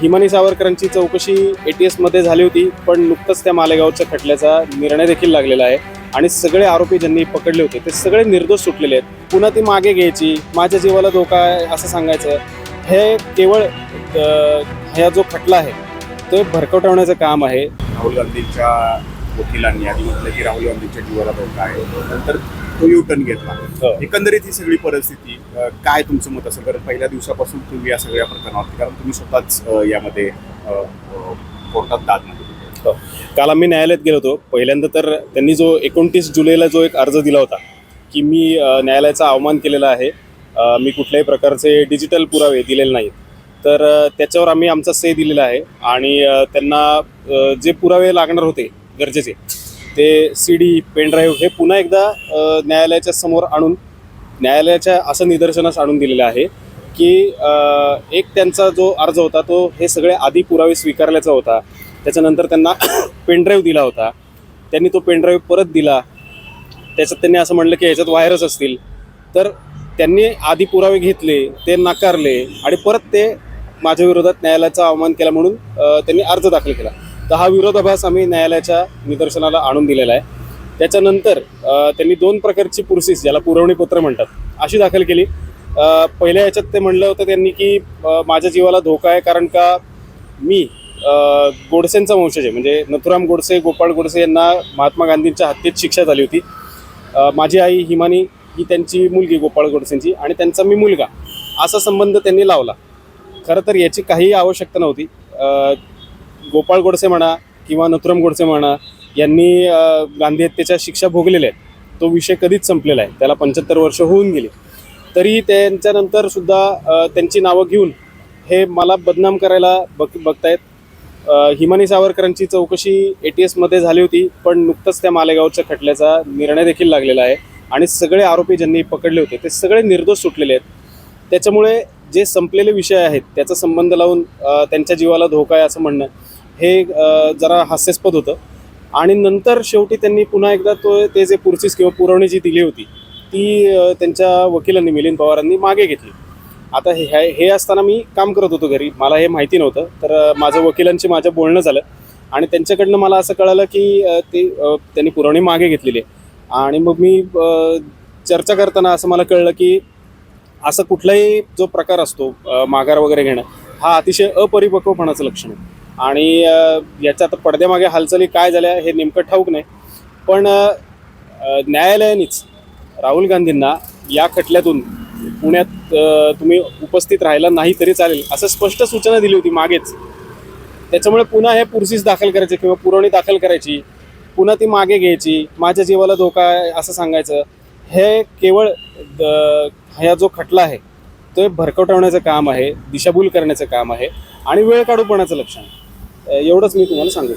हिमानी सावरकरांची चौकशी A T एसमध्ये झाली होती पण नुकतंच त्या मालेगावच्या खटल्याचा निर्णय देखील लागलेला आहे. आणि सगळे आरोपी ज्यांनी पकडले होते ते सगळे निर्दोष सुटलेले आहेत. पुन्हा ती मागे घ्यायची माझ्या जीवाला धोका आहे असं सांगायचं हे केवळ ह्या जो खटला आहे तो भरकटवण्याचं काम आहे. राहुल गांधींच्या वकिलांनी आधी म्हटलं की राहुल गांधींच्या जीवाला धोका आहे. नंतर तो यू टर्न घेतला. हो. एकंदरीत ही सगळी परिस्थिती काय तुमचं मत असेल कारण पहिल्या दिवसापासून तुम्ही या सगळ्या प्रकरणावरती कारण तुम्ही स्वतःच यामध्ये कोर्टात दाद मागितली. काल आम्ही न्यायालयात गेलो होतो. पहिल्यांदा तर त्यांनी जो एकोणतीस जुलैला जो एक अर्ज दिला होता की मी न्यायालयाचा अवमान केलेला आहे मी कुठल्याही प्रकारचे डिजिटल पुरावे दिलेले नाहीत. तर त्याच्यावर आम्ही आमचा से दिलेला आहे आणि त्यांना जे पुरावे लागणार होते गरजेचे ते सी डी पेनड्राईव्ह हे पुन्हा एकदा न्यायालयाच्या समोर आणून न्यायालयाच्या असं निदर्शनास आणून दिलेलं आहे की एक त्यांचा जो अर्ज होता तो हे सगळे आधी पुरावे स्वीकारल्याचा होता. त्याच्यानंतर त्यांना पेनड्राईव्ह दिला होता. त्यांनी तो पेनड्राईव्ह परत दिला. त्याच्यात त्यांनी असं म्हणलं की ह्याच्यात व्हायरस असतील. तर त्यांनी आधी पुरावे घेतले ते नाकारले आणि परत ते माझ्या विरोधात न्यायालयाचा अवमान केला म्हणून त्यांनी अर्ज दाखल केला. तर हा विरोधाभास आम्ही न्यायालयाच्या निदर्शनाला आणून दिलेला आहे. त्याच्यानंतर त्यांनी दोन प्रकारची पुरसीस ज्याला पुरवणी पत्र म्हणतात अशी दाखल केली. पहिल्या याच्यात ते म्हणलं होतं त्यांनी की माझ्या जीवाला धोका आहे कारण का मी गोडसेंचा वंशज आहे. म्हणजे नथुराम गोडसे गोपाळ गोडसे यांना महात्मा गांधींच्या हत्येत शिक्षा झाली होती. माझी आई हिमानी ही त्यांची मुलगी गोपाळ गोडसेंची आणि त्यांचा मी मुलगा असा संबंध त्यांनी लावला. खरं तर याची काही आवश्यकता नव्हती. गोपाळ गोडसे म्हणा किंवा नथुराम गोडसे म्हणा यांनी गांधी हत्येच्या शिक्षा भोगलेल्या आहेत. तो विषय कधीच संपलेला आहे. त्याला पंच्याहत्तर वर्ष होऊन गेली. तरी त्यांच्यानंतर सुद्धा त्यांची नावं घेऊन हे मला बदनाम करायला बघ बघतायत. हिमानी सावरकरांची चौकशी ए टी एसमध्ये झाली होती पण नुकतंच त्या मालेगावच्या खटल्याचा निर्णय देखील लागलेला आहे. आणि सगळे आरोपी ज्यांनी पकडले होते ते सगळे निर्दोष सुटलेले आहेत. त्याच्यामुळे जे संपलेले विषय आहेत त्याचा संबंध लावून त्यांच्या जीवाला धोका आहे असं म्हणणं हे जरा हास्यास्पद होतं. आणि नंतर शेवटी त्यांनी पुन्हा एकदा तो ते जे पुरसीस किंवा पुरवणी जी दिली होती ती त्यांच्या वकिलांनी मिलिंद पवारांनी मागे घेतली. आता हे हे- हे असताना मी काम करत होतो घरी मला हे माहिती नव्हतं तर माझं वकिलांशी माझं बोलणं झालं. आणि त्यांच्याकडनं मला असं कळालं की ते त्यांनी पुरवणी मागे घेतलेली आहे. आणि मग मी चर्चा करताना असं मला कळलं की असं कुठलाही जो प्रकार असतो माघार वगैरे घेणं हा अतिशय अपरिपक्वपणाचं लक्षण आहे. आणि याच्या आता पडद्यामागे हालचाली काय झाल्या हे नेमकं ठाऊक नाही. पण न्यायालयानेच राहुल गांधींना या खटल्यातून पुण्यात तुम्ही उपस्थित राहायला नाही तरी चालेल असं स्पष्ट सूचना दिली होती मागेच. त्याच्यामुळे पुन्हा हे पुरसीस दाखल करायचे किंवा पुरवणी दाखल करायची पुन्हा ती मागे घ्यायची माझ्या जीवाला धोका आहे असं सांगायचं. हे केवळ ह्या जो खटला आहे तो भरकटवण्याचं काम आहे दिशाभूल करण्याचं काम आहे आणि वेळ काढूपणाचं लक्षण आहे? एवढंच मी तुम्हाला सांगू